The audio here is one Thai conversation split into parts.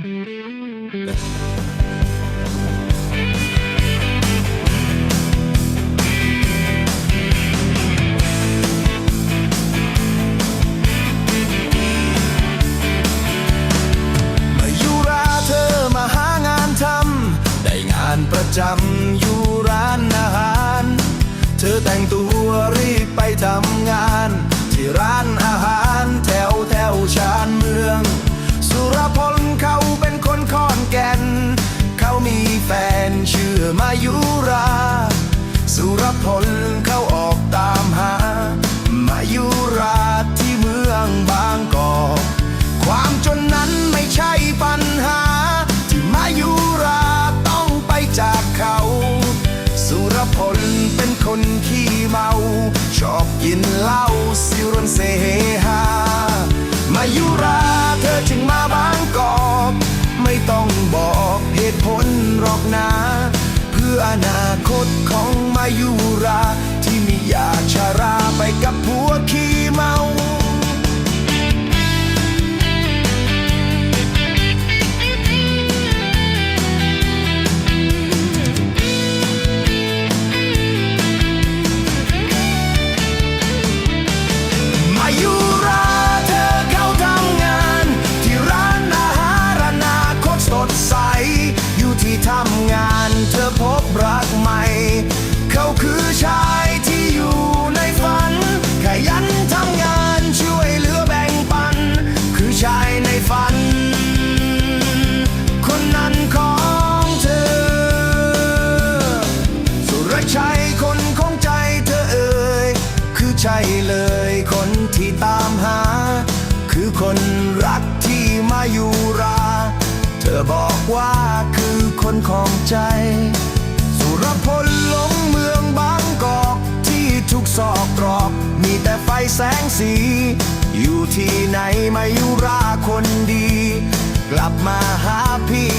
มายุราเธอมาหางานทำได้งานประจำอยู่ร้านอาหาร เธอแต่งตัวรีบไปทำงาน ที่ร้าน กินเหล้าสิรนเซฮามายุราเธอจึงมาบางกอก ไม่ต้องบอกเหตุผลหรอกนะ เพื่ออนาคตของมายุราที่ไมีอยากชาราไปกับผัวขี้เมามา อยู่รา เธอบอกว่าคือคนของใจ สุรพลหลงเมืองบางกอก ที่ทุกซอกตรอก มีแต่ไฟแสงสี อยู่ที่ไหนมายุราคนดี กลับมาหาพี่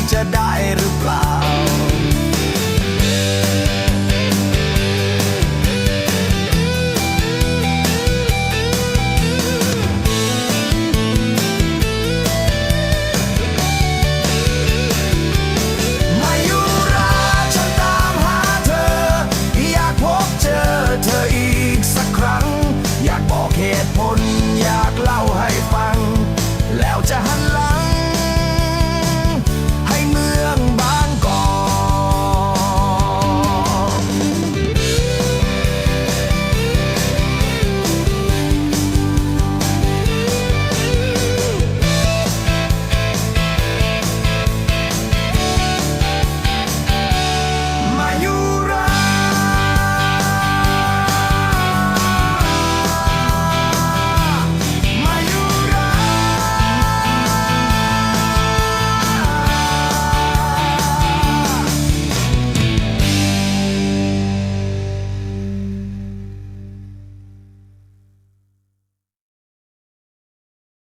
在寒冷